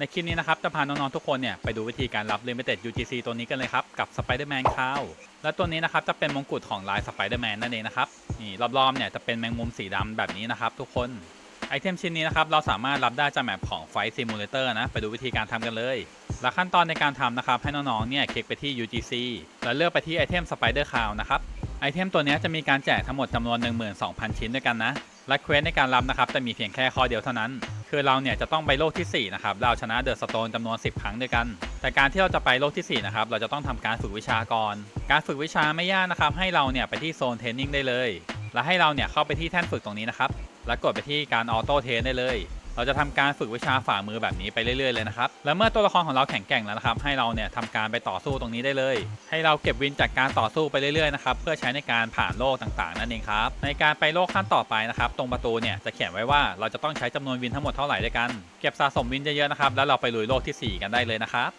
ในคลิปนี้นะครับ จะพาน้องๆทุกคนเนี่ยไปดูวิธีการรับ Limited UGC ตัวนี้กันเลยครับ กับ Spider-Man ข้าวและตัวนี้นะครับ จะเป็นมงกุฎของลาย Spider-Man นั่นเองนะครับ นี่รอบๆเนี่ยจะเป็นแมงมุมสีดำแบบนี้นะครับ ทุกคนไอเทมชิ้นนี้นะครับ เราสามารถรับได้จากแมปของ Fight Simulator นะ ไปดูวิธีการทำกันเลย และขั้นตอนในการทำนะครับ ให้น้องๆเนี่ยคลิกไปที่ UGC แล้วเลือกไปที่ไอเทม Spider Cow นะครับไอเทมตัวนี้จะมีการแจกทั้งหมดจำนวน 12,000 ชิ้นด้วยกันนะและเควสในการรับนะครับจะมีเพียงแค่ข้อเดียวเท่านั้น คือเราเนี่ยจะต้องไปโลกที่ 4 นะครับ เราชนะเดอะสโตนจำนวน 10 ครั้งด้วยกัน แต่การที่เราจะไปโลกที่ 4 นะครับ เราจะต้องทำการฝึกวิชาก่อน การฝึกวิชาไม่ยากนะครับ ให้เราเนี่ยไปที่โซนเทรนนิ่งได้เลย และให้เราเนี่ยเข้าไปที่แท่นฝึกตรงนี้นะครับ แล้วกดไปที่การออโต้เทรนได้เลย เราจะทำการฝึกวิชาฝ่ามือแบบนี้ไปเรื่อยๆเลยนะครับ และเมื่อตัวละครของเราแข็งแกร่งแล้วนะครับ ให้เราเนี่ยทำการไปต่อสู้ตรงนี้ได้เลย ให้เราเก็บวินจากการต่อสู้ไปเรื่อยๆนะครับ เพื่อใช้ในการผ่านโลกต่างๆ นั่นเองครับ ในการไปโลกขั้นต่อไปนะครับ ตรงประตูเนี่ยจะเขียนไว้ว่าเราจะต้องใช้จำนวนวินทั้งหมดเท่าไหร่ด้วยกัน เก็บสะสมวินเยอะๆนะครับ แล้วเราไปลุยโลกที่ 4 กันได้เลยนะครับ